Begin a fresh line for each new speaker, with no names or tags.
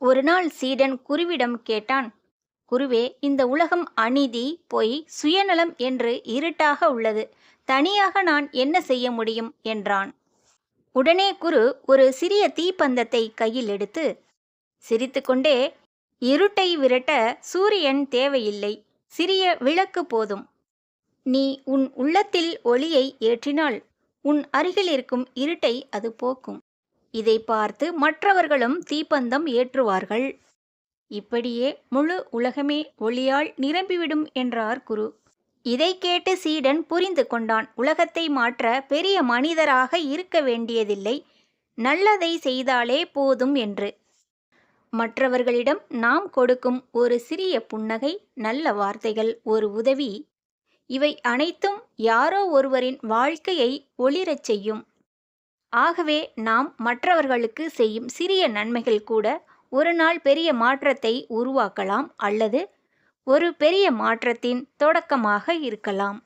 ஒரு நாள் சீடன் குருவிடம் கேட்டான் குருவே இந்த உலகம் அநீதி பொய் சுயநலம் என்று இருட்டாக உள்ளது. தனியாக நான் என்ன செய்ய முடியும்? என்றான். உடனே குரு ஒரு சிறிய தீப்பந்தத்தை கையில் எடுத்து சிரித்துக்கொண்டே இருட்டை விரட்ட சூரியன் தேவையில்லை. சிறிய விளக்கு போதும். நீ உன் உள்ளத்தில் ஒளியை ஏற்றினால் உன் அருகில் இருக்கும் இருட்டை அது போக்கும். இதை பார்த்து மற்றவர்களும் தீப்பந்தம் ஏற்றுவார்கள். இப்படியே முழு உலகமே ஒளியால் நிரம்பிவிடும் என்றார் குரு. இதை கேட்டு சீடன் புரிந்து கொண்டான். உலகத்தை மாற்ற பெரிய மனிதராக இருக்க வேண்டியதில்லை. நல்லதை செய்தாலே போதும் என்று. மற்றவர்களிடம் நாம் கொடுக்கும் ஒரு சிறிய புன்னகை நல்ல வார்த்தைகள் ஒரு உதவி. இவை அனைத்தும் யாரோ ஒருவரின் வாழ்க்கையை ஒளிரச் செய்யும். ஆகவே நாம் மற்றவர்களுக்கு செய்யும் சிறிய நன்மைகள் கூட ஒரு நாள் பெரிய மாற்றத்தை உருவாக்கலாம் அல்லது ஒரு பெரிய மாற்றத்தின் தொடக்கமாக இருக்கலாம்.